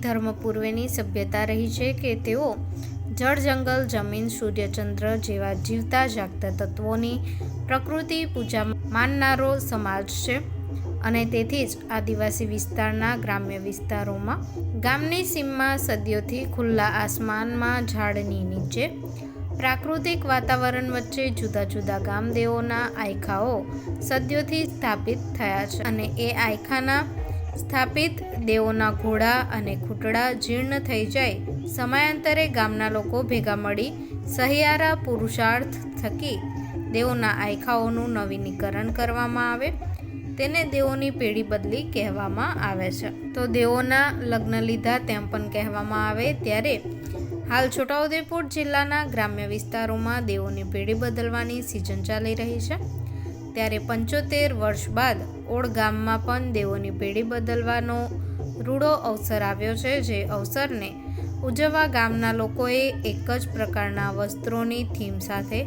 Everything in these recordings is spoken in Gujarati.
ધર્મ પૂર્વેની સભ્યતા રહી છે કે તેઓ જળ જંગલ, જમીન, સૂર્યચંદ્ર જેવા જીવતા જાગતા તત્વોની પ્રકૃતિ પૂજા માનનારો સમાજ છે અને તેથી જ આદિવાસી વિસ્તારના ગ્રામ્ય વિસ્તારોમાં ગામની સીમમાં સદીઓથી ખુલ્લા આસમાનમાં ઝાડની નીચે પ્રાકૃતિક વાતાવરણ વચ્ચે જુદા જુદા ગામદેવોના આયખાઓ સદીઓથી સ્થાપિત થયા છે અને એ આયખાના સ્થાપિત દેવોના ઘોડા અને ખૂટડા જીર્ણ થઈ જાય. સમયાંતરે ગામના લોકો ભેગા મળી સહિયારા પુરુષાર્થ થકી દેવોના આયખાઓનું નવીનીકરણ કરવામાં આવે. તેને દેવોની પેઢી બદલી કહેવામાં આવે છે. તો દેવોના લગ્ન લીધા તેમ પણ કહેવામાં આવે ત્યારે હાલ છોટાઉદેપુર જિલ્લાના ગ્રામ્ય વિસ્તારોમાં દેવોની પેઢી બદલવાની સિઝન ચાલી રહી છે. ત્યારે પંચોતેર વર્ષ બાદ ઓળ ગામમાં પણ દેવોની પેઢી બદલવાનો રૂડો અવસર આવ્યો છે, જે અવસરને ઉજવવા ગામના લોકોએ એક જ પ્રકારના વસ્ત્રોની થીમ સાથે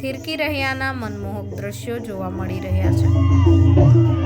થીરકી રહ્યાના મનમોહક દ્રશ્યો જોવા મળી રહ્યા છે.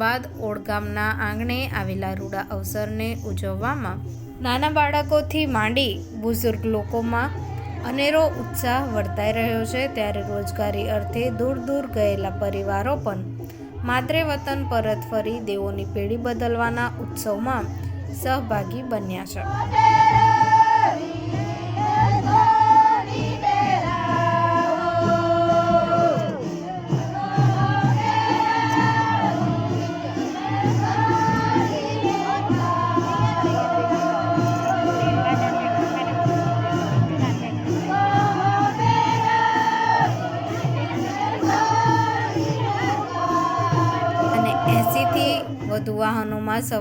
બાદ ઓળગામના આંગણે આવેલા રૂડા અવસરને ઉજવવામાં નાના બાળકોથી માંડી બુઝુર્ગ લોકોમાં અનેરો ઉત્સાહ વર્તાઈ રહ્યો છે. ત્યારે રોજગારી અર્થે દૂર દૂર ગયેલા પરિવારો પણ માતરે વતન પરત ફરી દેવોની પેઢી બદલવાના ઉત્સવમાં સહભાગી બન્યા છે.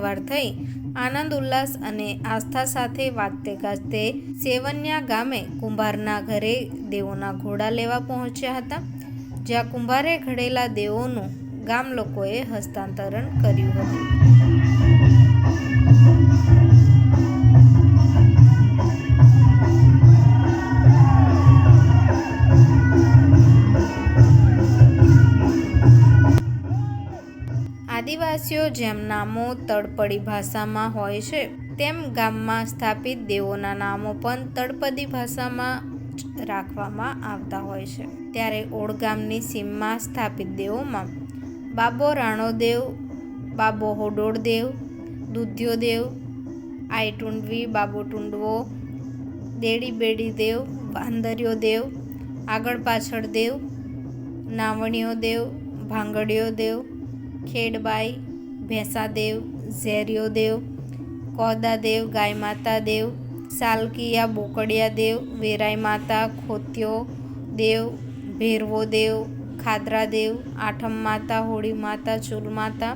સવાર થઈ આનંદ, ઉલ્લાસ અને આસ્થા સાથે વાગતે ગાજતે સેવન્યા ગામે કુંભારના ઘરે દેવોના ઘોડા લેવા પહોંચ્યા હતા, જ્યાં કુંભારે ઘડેલા દેવોનું ગામ લોકોએ હસ્તાંતરણ કર્યું હતું. આદિવાસીઓ જેમ નામો તળપડી ભાષામાં હોય છે, તેમ ગામમાં સ્થાપિત દેવોના નામો પણ તળપદી ભાષામાં જ રાખવામાં આવતા હોય છે. ત્યારે ઓળ ગામની સીમમાં સ્થાપિત દેવોમાં બાબો રાણોદેવ બાબો હોડોળદેવ દૂધ્યોદેવ આઈ ટુંડવી બાબો ટુંડવો દેડી બેડી દેવ વાંદર્યો દેવ આગળ પાછળ દેવ નાવણીઓ દેવ ભાંગડિયો દેવ ખેડબાઈ ભેંસાદેવ ઝેરિયો દેવ કોદા દેવ ગાય માતા દેવ સાલકિયા બોકડિયા દેવ વેરાઈ માતા ખોત્યો દેવ ભેરવો દેવ ખાદરા દેવ આઠમ માતા હોળી માતા ચૂલ માતા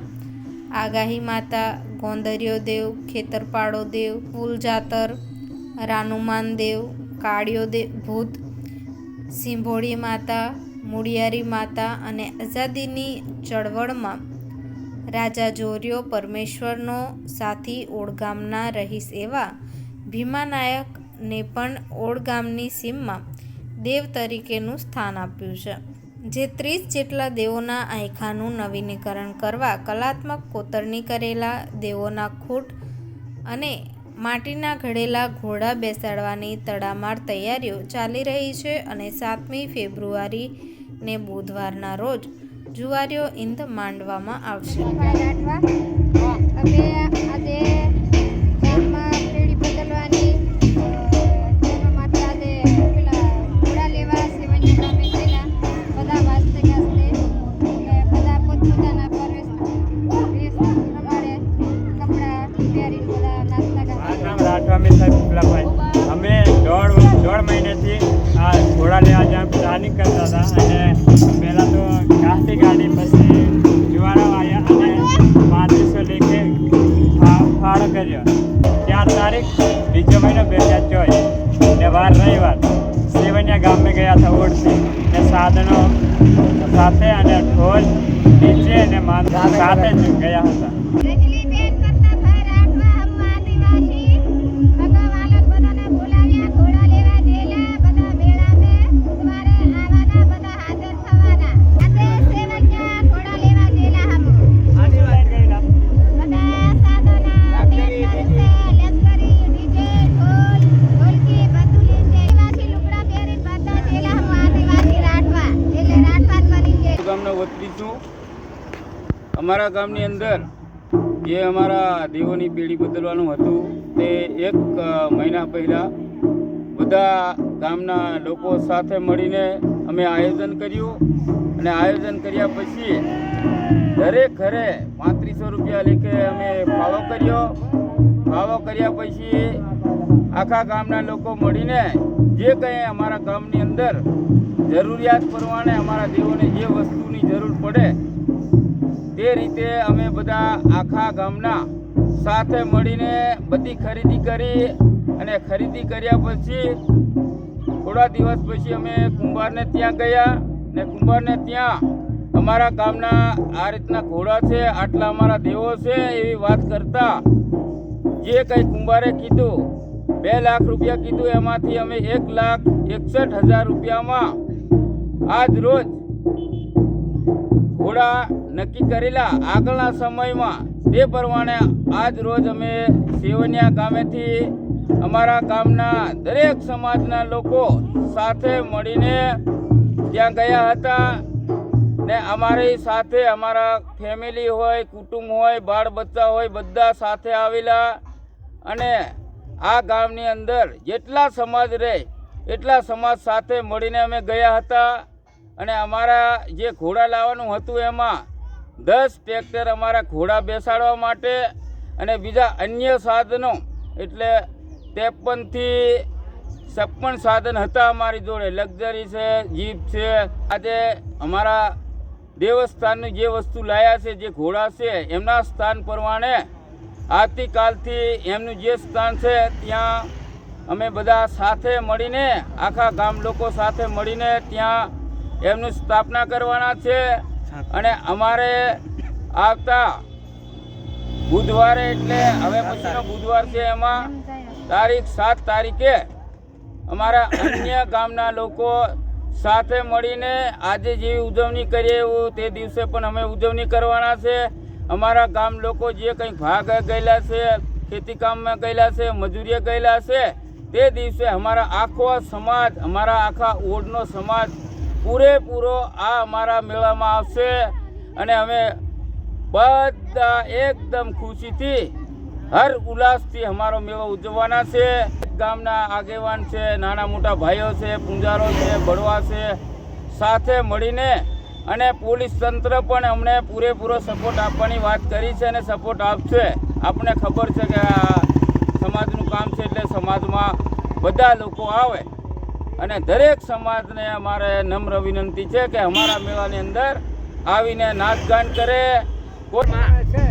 આગાહી માતા ગોંદરિયો દેવ ખેતરપાડો દેવ ફૂલજાતર રાનુમાન દેવ કાળિયો દેવ ભૂત સિંભોળી માતા મુળિયારી માતા અને આઝાદીની ચળવળમાં રાજા જોર્યો પરમેશ્વરનો સાથી ઓળગામના રહીશ એવા ભીમાનાયકને પણ ઓળગામની સીમમાં દેવ તરીકેનું સ્થાન આપ્યું છે, જે ત્રીસ જેટલા દેવોના આયખાનું નવીનીકરણ કરવા કલાત્મક કોતરણી કરેલા દેવોના ખૂટ અને માટીના ઘડેલા ઘોડા બેસાડવાની તડામાર તૈયારીઓ ચાલી રહી છે અને સાતમી ફેબ્રુઆરી ને બુધવારના રોજ જુવારીઓ ઇંધ માંડવામાં આવશે. અમે આજે સાધનો સાથે અને ઢોલ નીચે અને માન સાથે જ ગયા હતા. છું અમારા ગામની અંદર જે અમારા દેવોની પેઢી બદલવાનું હતું તે એક મહિના પહેલાં બધા ગામના લોકો સાથે મળીને અમે આયોજન કર્યું અને આયોજન કર્યા પછી દરેક ઘરે પાંત્રીસો રૂપિયા લેખે અમે ફાળો કર્યો. ફાળો કર્યા પછી આખા ગામના લોકો મળીને જે કંઈ અમારા ગામની અંદર જરૂરિયાત પ્રમાણે અમારા દેવોને જે વસ્તુની જરૂર પડે, તે રીતે અમે બધા આખા ગામના સાથે મળીને બધી ખરીદી કરી અને ખરીદી કર્યા પછી થોડા દિવસ પછી અમે કુંભારને ત્યાં ગયા ને કુંભારને ત્યાં અમારા ગામના આ રીતના ઘોડા છે, આટલા અમારા દેવો છે એવી વાત કરતા જે કંઈ કુંભારે કીધું બે લાખ રૂપિયા કીધું એમાંથી અમે એક લાખ એકસઠ હજાર રૂપિયામાં આજ રોજ ઘોડા નક્કી કરેલા આગળના સમયમાં તે પ્રમાણે આજ રોજ અમે સેવનિયા ગામેથી અમારા ગામના દરેક સમાજના લોકો સાથે મળીને ત્યાં ગયા હતા ને અમારી સાથે અમારા ફેમિલી હોય, કુટુંબ હોય બાળ બચ્ચા હોય, બધા સાથે આવેલા અને આ ગામની અંદર જેટલા સમાજ રહે, એટલા સમાજ સાથે મળીને અમે ગયા હતા. અને અમારા જે ઘોડા લાવવાનું હતું એમાં દસ ટ્રેક્ટર અમારા ઘોડા બેસાડવા માટે અને બીજા અન્ય સાધનો, એટલે ત્રેપનથી છપ્પન સાધન હતા અમારી જોડે. લક્ઝરી છે, જીપ છે. આજે અમારા દેવસ્થાનની જે વસ્તુ લાયા છે, જે ઘોડા છે, એમના સ્થાન પ્રમાણે આવતીકાલથી એમનું જે સ્થાન છે, ત્યાં અમે બધા સાથે મળીને, આખા ગામ લોકો સાથે મળીને ત્યાં એમની સ્થાપના કરવાના છે. અને અમારે આવતા બુધવારે એટલે હવે પછીનો બુધવાર છે એમાં, તારીખ સાત તારીખે અમારા અન્ય ગામના લોકો સાથે મળીને આજે જેવી ઉજવણી કરીએ એવું તે દિવસે પણ અમે ઉજવણી કરવાના છે. અમારા ગામ લોકો જે કંઈ ભાગ ગયેલા છે, ખેતી કામમાં ગયેલા છે, મજૂરીએ ગયેલા છે, તે દિવસે અમારા આખો સમાજ, અમારા આખા ઓડનો સમાજ પૂરેપૂરો આ અમારા મેળામાં આવશે અને અમે બધા એકદમ ખુશીથી હર ઉલ્લાસથી અમારો મેળો ઉજવવાના છે. ગામના આગેવાન છે, નાના મોટા ભાઈઓ છે, પૂંજારો છે, બળવા છે, સાથે મળીને અને પોલીસ તંત્ર પણ અમને પૂરેપૂરો સપોર્ટ આપવાની વાત કરી છે અને સપોર્ટ આપશે. આપણને ખબર છે કે આ સમાજનું કામ છે એટલે સમાજમાં બધા લોકો આવે. અને દરેક સમાજને અમારે નમ્ર વિનંતી છે કે અમારા મેળાની અંદર આવીને નાચગાન કરે. કોઈ છે.